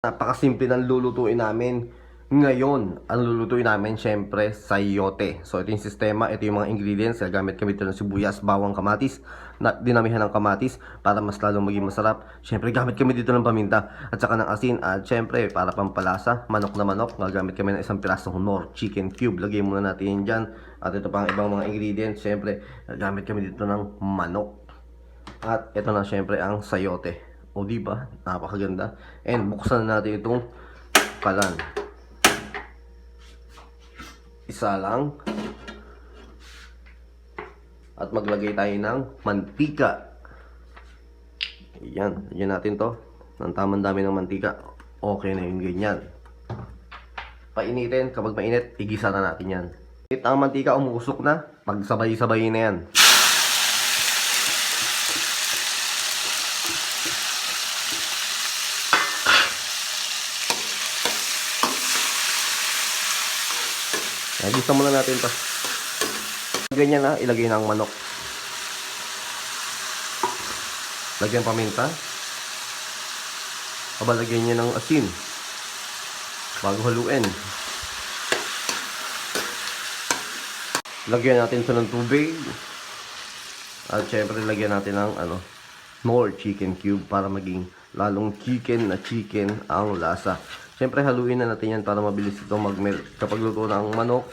Napakasimple ng lulutuin namin. Ngayon, ang lulutuin namin syempre sayote. So ito yung sistema, ito yung mga ingredients. Gagamit kami ito ng sibuyas, bawang, kamatis, na, dinamihan ng kamatis para mas lalong maging masarap. Syempre gamit kami dito ng paminta at saka ng asin. At syempre para pampalasa, manok na manok. Gagamit kami ng isang pirasong nor chicken cube. Lagay muna natin yan dyan. At ito pa ang ibang mga ingredients. Syempre, gamit kami dito ng manok. At ito na syempre ang sayote. O di ba? Napakaganda. And buksan na natin itong kalan. Isa lang. At maglagay tayo ng mantika. Yan. Yan natin to. Ng tamang dami ng mantika. Okay na yung ganyan. Painitin. Kapag mainit, igisa na natin yan. Ang mantika umusok na. Pagsabay-sabay na yan. Gusto muna natin to. Ganyan na, ilagay na ang manok. Lagyan paminta. Aba, lagyan niya ng asin. Bago haluin. Lagyan natin ito ng tubig. At syempre, lagyan natin ng ano, more chicken cube para maging lalong chicken na chicken ang lasa. Siyempre haluin na natin yan para mabilis ito mag-melt. Kapag luto na ang manok,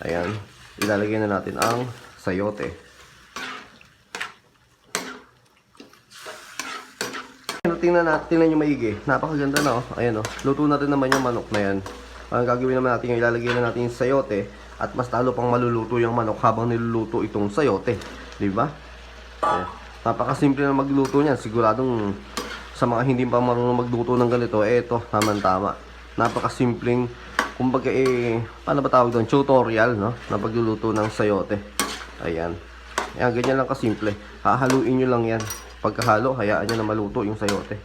ayan, ilalagay na natin ang sayote. Tingnan natin, tingnan nyo maigi. Napakaganda na oh. Ayan oh. Luto na rin naman yung manok na yan. Ang gagawin naman natin ilalagay na natin yung sayote at mas talo pang maluluto yung manok habang niluluto itong sayote. Di ba? Napakasimple na magluto niyan. Siguradong sa mga hindi pa marunong magluto ng ganito, eh ito, tama-tama. Napakasimpleng, kumbaga eh, paano ba tawag doon? Tutorial, no? Na pagluluto ng sayote. Ayan. Ayan, ganyan lang kasimple. Hahaluin nyo lang yan. Pagkahalo, hayaan nyo na maluto yung sayote.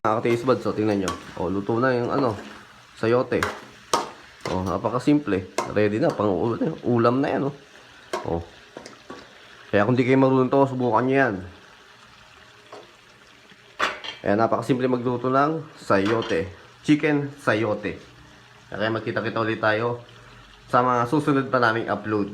Nakaka-taste buds, so tingnan nyo. O, luto na yung ano, sayote. O, napakasimple. Ready na, pang ulam, na yan, o. O. Kaya kung di kayo marunong to, subukan nyo yan. Ayan, napakasimple magluto ng sayote. Chicken sayote. Kaya magkita-kita ulit tayo sa mga susunod pa naming upload.